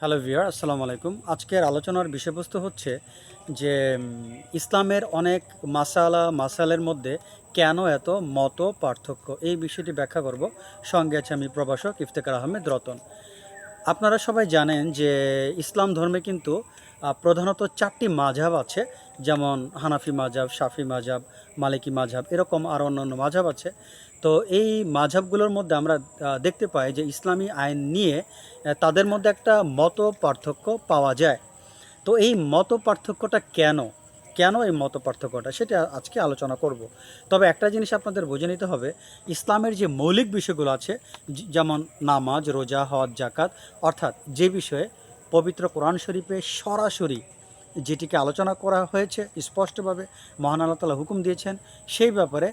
Hello ভিয়ার আসসালামু আলাইকুম। আজকের আলোচনার বিষয়বস্তু হচ্ছে যে ইসলামের অনেক মাসালা, মাসালের মধ্যে কেন এত মত পার্থক্য? এই বিষয়টি ব্যাখ্যা করব। সঙ্গে আছে আমি প্রভাষক ইফতেকার আহমেদ রতন। আপনারা সবাই জানেন যে, ইসলাম ধর্মে কিন্তু প্রধানত চারটি মাঝাব আছে, যেমন হানাফি মাঝাব শাফি মাঝাব মালিকি মাঝাব এরকম আর অন্যান্য মাঝাব আছে। তো এই মাঝাবগুলোর মধ্যে আমরা দেখতে পাই যে ইসলামী আইন নিয়ে তাদের মধ্যে একটা মত পার্থক্য পাওয়া যায়। তো এই মত পার্থক্যটা কেন? কেন এই মত পার্থক্যটা সেটা আজকে আলোচনা করব। তবে একটা জিনিস আপনাদের বুঝে নিতে হবে, ইসলামের যে মৌলিক বিষয়গুলো আছে যেমন নামাজ, রোজা, হজ জাকাত অর্থাৎ যে বিষয়ে পবিত্র কোরআন শরীফে সরাসরি যেটিকে আলোচনা করা হয়েছে, স্পষ্টভাবে মহান আল্লাহ তালা হুকুম দিয়েছেন, সেই ব্যাপারে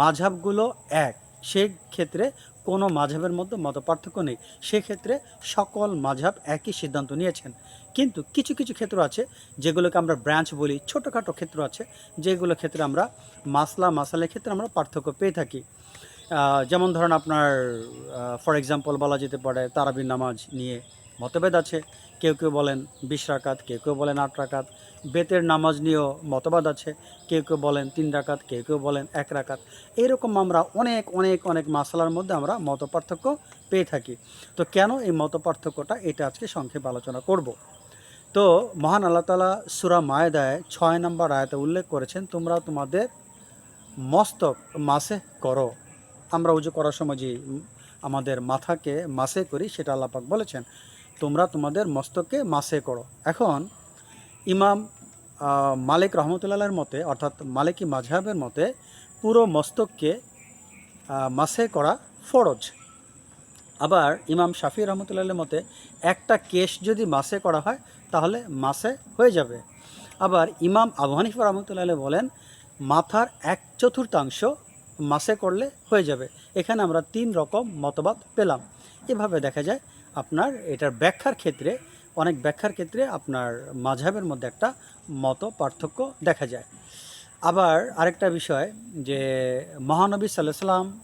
মাঝাবগুলো এক। সেই ক্ষেত্রে কোনো মাঝাবের মধ্যে মত পার্থক্য নেই। সেক্ষেত্রে সকল মাঝাব একই সিদ্ধান্ত নিয়েছেন। কিন্তু কিছু কিছু ক্ষেত্র আছে যেগুলোকে আমরা ব্রাঞ্চ বলি, ছোটোখাটো ক্ষেত্র আছে যেগুলো ক্ষেত্রে আমরা মাসলা, মাসালের ক্ষেত্রে আমরা পার্থক্য পেয়ে থাকি। যেমন ধরেন আপনার ফর এক্সাম্পল বলা যেতে পারে তারাবির নামাজ নিয়ে। মতভেদ আছে। কেউ কেউ বলেন বিশ রাকাত, কেউ কেউ বলেন আট রাকাত। বেতের নামাজ নিয়েও মতবাদ আছে। কেউ কেউ বলেন তিন রাকাত, কেউ কেউ বলেন এক রাকাত। এইরকম আমরা অনেক অনেক অনেক মাসালার মধ্যে আমরা মত পার্থক্য পেয়ে থাকি। তো কেন এই মত পার্থক্যটা এটা আজকে সংক্ষেপে আলোচনা করব। তো মহান আল্লাহ তালা সুরা মায়েদায় ছয় নম্বর আয়তে উল্লেখ করেছেন, তোমরা তোমাদের মস্তক মাসে করো। আমরা উজু করার সময় যে আমাদের মাথাকে মাসে করি, সেটা আল্লাপাক বলেছেন। তোমরা তোমাদের মস্তককে মাসে করো। এখন ইমাম মালিক রহমতুল্লাহের মতে, অর্থাৎ মালিকি মাঝহাবের মতে, পুরো মস্তককে মাসে করা ফরজ। আবার ইমাম শাফি রহমতুল্লাহের মতে, একটা কেশ যদি মাসে করা হয়, তাহলে মাসে হয়ে যাবে। আবার ইমাম আবু হানিফা রহমতুল্লাহ বলেন, মাথার এক চতুর্থাংশ মাসে করলে হয়ে যাবে। এখানে আমরা তিন রকম মতবাদ পেলাম। এভাবে দেখা যায় আপনার এটার ব্যাখ্যার ক্ষেত্রে, অনেক ব্যাখ্যার ক্ষেত্রে আপনার মাঝহাবের মধ্যে একটা মত পার্থক্য দেখা যায়। আবার আরেকটা বিষয় যে, মহানবী সাল্লাম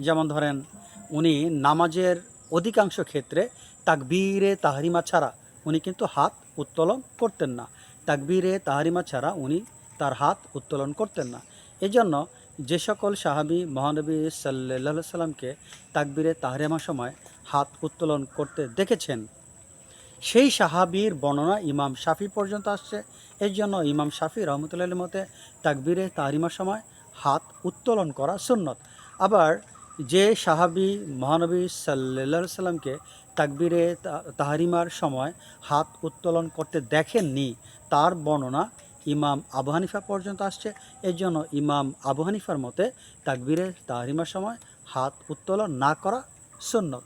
যেমন ধরেন, উনি নামাজের অধিকাংশ ক্ষেত্রে তাকবীরে তাহারিমা ছাড়া উনি কিন্তু হাত উত্তোলন করতেন না। তাকবীরে তাহারিমা ছাড়া উনি তার হাত উত্তোলন করতেন না। এজন্য যে সকল সাহাবি মহানবী সাল্লাহ সাল্লামকে তাকবীরে তাহারিমা সময় হাত উত্তোলন করতে দেখেছেন। সেই সাহাবির বর্ণনা ইমাম শাফি পর্যন্ত আসছে। এর জন্য ইমাম শাফি রহমতুল্লাহ মতে তাকবীরে তাহারিমার সময় হাত উত্তোলন করা সুন্নত। আবার যে সাহাবি মহানবী সাল্লা সাল্লামকে তাকবীরে তাহারিমার সময় হাত উত্তোলন করতে দেখেননি, তার বর্ণনা ইমাম আবু হানিফা পর্যন্ত আসছে। এর জন্য ইমাম আবু হানিফার মতে তাকবীরে তাহারিমার সময় হাত উত্তোলন না করা সুন্নত।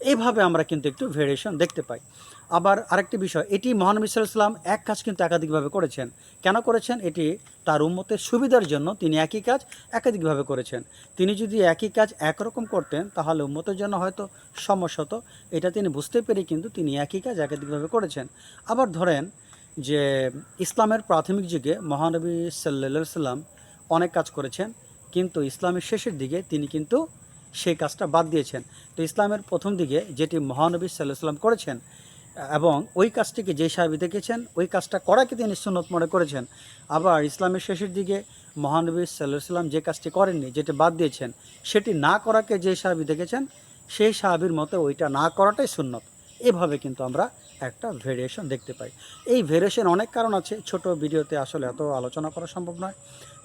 এইভাবে আমরা কিন্তু একটু ভেরিয়েশন দেখতে পাই। আবার আরেকটি বিষয়, এটি মহানবী সাল্লাম এক কাজ কিন্তু একাধিকভাবে করেছেন। কেন করেছেন? এটি তার উম্মতের সুবিধার জন্য তিনি একই কাজ একাধিকভাবে করেছেন। তিনি যদি একই কাজ একরকম করতেন, তাহলে উম্মতের জন্য হয়তো সমস্যা হতো। এটা তিনি বুঝতে পেরে কিন্তু তিনি একই কাজ একাধিকভাবে করেছেন। আবার ধরেন যে ইসলামের প্রাথমিক যুগে মহানবী সাল্লা সাল্লাম অনেক কাজ করেছেন, কিন্তু ইসলামের শেষের দিকে তিনি কিন্তু সেই কাজটা বাদ দিয়েছেন। তো ইসলামের প্রথম দিকে যেটি মহানবী সাল্লাহ করেছেন, এবং ওই কাজটিকে যে সাহাবি দেখেছেন, ওই কাজটা করাকে তিনি সুনত মনে করেছেন। আবার ইসলামের শেষের দিকে মহানবী সাল্লাহ সাল্লাম যে কাজটি করেননি, যেটি বাদ দিয়েছেন, সেটি না করাকে যে সাহাবি দেখেছেন, সেই সাহাবির মতে ওইটা না করাটাই সুন্নত। এভাবে কিন্তু আমরা একটা ভেরিয়েশন দেখতে পাই। এই ভেরিয়েশন অনেক কারণ আছে, ছোট ভিডিওতে আসলে এত আলোচনা করা সম্ভব নয়।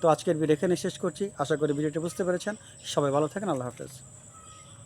তো আজকের ভিডিও এখানে শেষ করছি। আশা করি ভিডিওটি বুঝতে পেরেছেন। সবাই ভালো থাকেন, আল্লাহ হাফেজ।